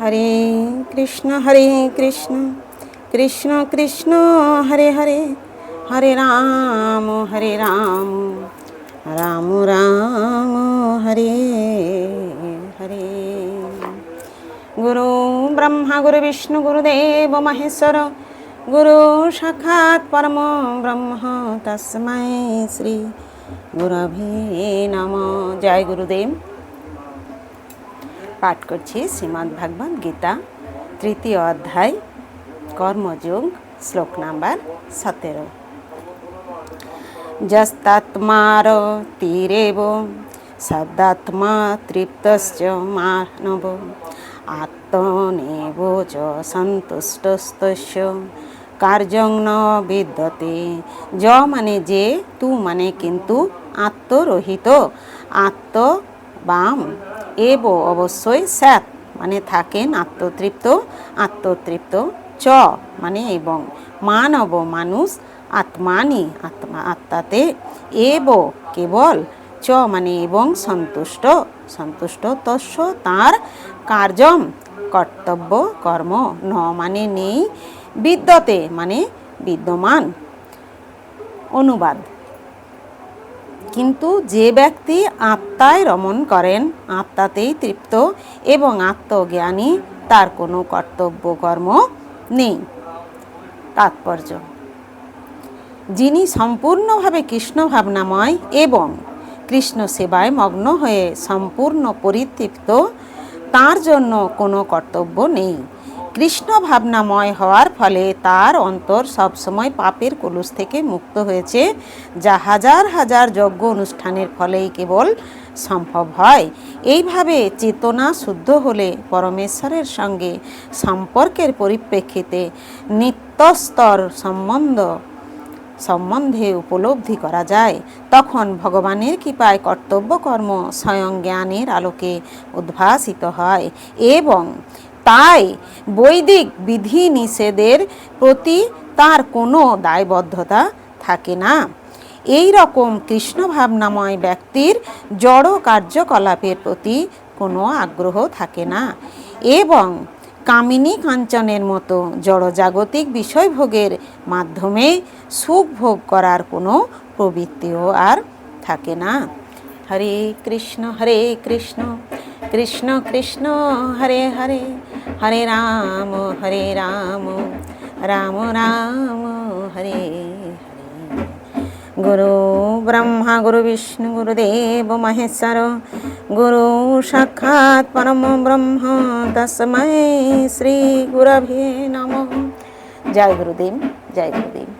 হরে কৃষ্ণ হরে কৃষ্ণ কৃষ্ণ কৃষ্ণ, হরে হরে হরে রাম হরে রাম রাম রাম, হরে হরে। গুরু ব্রহ্মা, গুরু বিষ্ণু, গুরুদেব, মহেশ্বর, গুরু সাক্ষাৎ পরম ব্রহ্ম, তস্মৈ শ্রী গুরভে নম। জয় গুরুদেব। পাঠ করছি শ্রীমদ্ ভাগবত গীতা, তৃতীয় অধ্যায়, কর্মযোগ, শ্লোক নাম্বার সতেরো। যস্তাত্মার তীরেব সদাত্মা তৃপ্তশ্চ মানব, আত্মনেব চ সন্তুষ্টস্তস্য, কার্যং ন বিদ্যতে। য মানে যে, তু মানে কিন্তু আত্মরহিত, আত্ম বাম। এব অবশ্যই স্যাত মানে থাকেন আত্মতৃপ্ত আত্মতৃপ্ত চ মানে এবং। মানব মানুষ আত্মানি, আত্মা, আত্মাতে এব কেবল চ মানে এবং সন্তুষ্ট। সন্তুষ্ট তস্য তার কার্যম, কর্তব্য, কর্ম, ন মানে নেই বিদ্যতে মানে বিদ্যমান। অনুবাদ। কিন্তু যে ব্যক্তি আত্মায় রমণ করেন, আত্মাতেই তৃপ্ত এবং আত্মজ্ঞানী, তার কোনো কর্তব্য কর্ম নেই। তাৎপর্য। যিনি সম্পূর্ণভাবে কৃষ্ণ ভাবনাময় এবং কৃষ্ণ সেবায় মগ্ন হয়ে সম্পূর্ণ পরিতৃপ্ত, তার জন্য কোনো কর্তব্য নেই। কৃষ্ণ ভাবনাময় হওয়ার ফলে তার অন্তর সবসময় পাপের কলুষ থেকে মুক্ত হয়েছে, যা হাজার হাজার যজ্ঞ অনুষ্ঠানের ফলেই কেবল সম্ভব হয়। এইভাবে চেতনা শুদ্ধ হলে পরমেশ্বরের সঙ্গে সম্পর্কের পরিপ্রেক্ষিতে নিত্যস্তর সম্বন্ধ, সম্বন্ধে উপলব্ধি করা যায়। তখন ভগবানের কৃপায় কর্তব্য কর্ম স্বয়ং জ্ঞানের আলোকে উদ্ভাসিত হয় এবং তাই বৈদিক বিধি নিষেধের প্রতি তার কোনো দায়বদ্ধতা থাকে না। এই রকম কৃষ্ণ ভাবনাময় ব্যক্তির জড় কার্যকলাপের প্রতি কোনো আগ্রহ থাকে না এবং কামিনী কাঞ্চনের মতো জড়জাগতিক বিষয়ভোগের মাধ্যমে সুখ ভোগ করার কোনো প্রবৃত্তিও আর থাকে না। হরে কৃষ্ণ হরে কৃষ্ণ কৃষ্ণ কৃষ্ণ, হরে হরে। হরে রাম হরে রাম রাম রাম, হরে গুরু ব্রহ্মা, গুরু বিষ্ণু, গুরুদেব, মহেশ্বর, গুরু সাক্ষাৎ পরম ব্রহ্ম তসময় শ্রী গুরভে নম। জয় গুরুদেব জয় গুরুদেব।